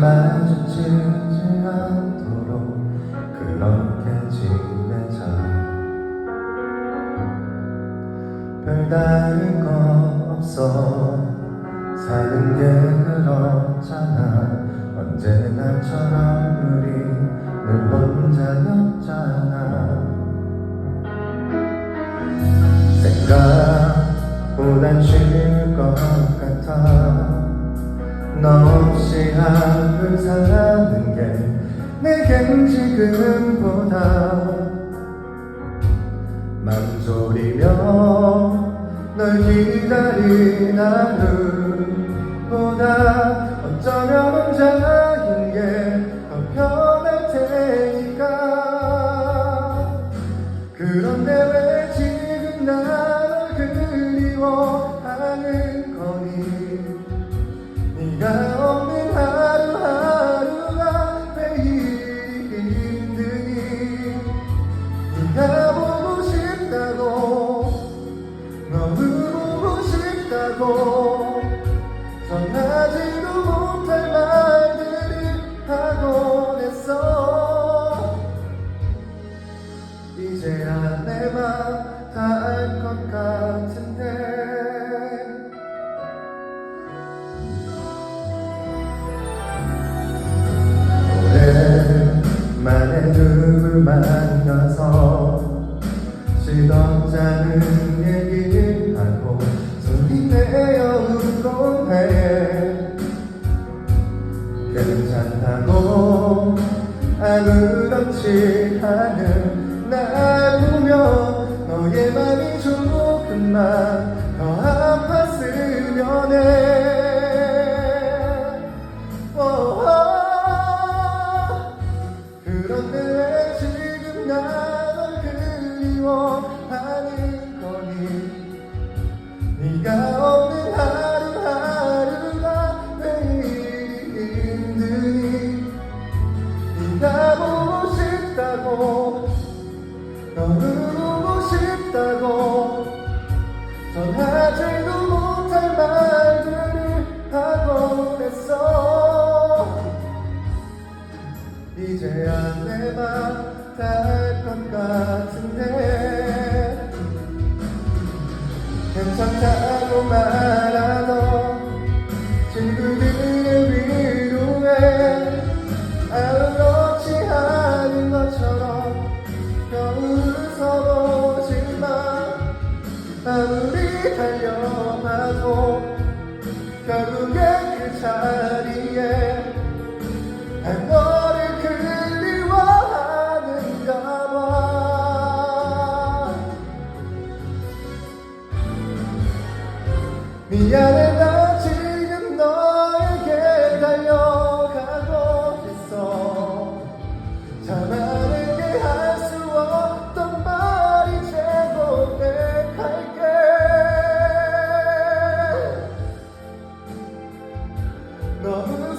다치지 않도록 그렇게 지내자. 별다른 거 없어. 사는 게 그렇잖아. 언제 나처럼 우리 늘 혼자였잖아. 생각보단 쉬울 것 같아 너 없이 하루 사는 게 내겐 지금보다. 맘졸이며 널 기다린 하루보다. 어쩌면 혼자 만나서 시덥잖은 얘기를 하고 소리 내어 웃곤 해 괜찮다고 아무렇지 않은 날 보며 너의 맘이 조금만 더 아팠으면 해. 그런데 맘다알것 같은데. 괜찮다고 말하던 친구들의 위로에 아무렇지 않은 것처럼 겨우 서보지만 아무리 달려봐도 결국엔 그 자리에 미안해 나 지금 너에게 달려가고 있어. 참아내게 할 수 없던 말 이제 고백할게. 너무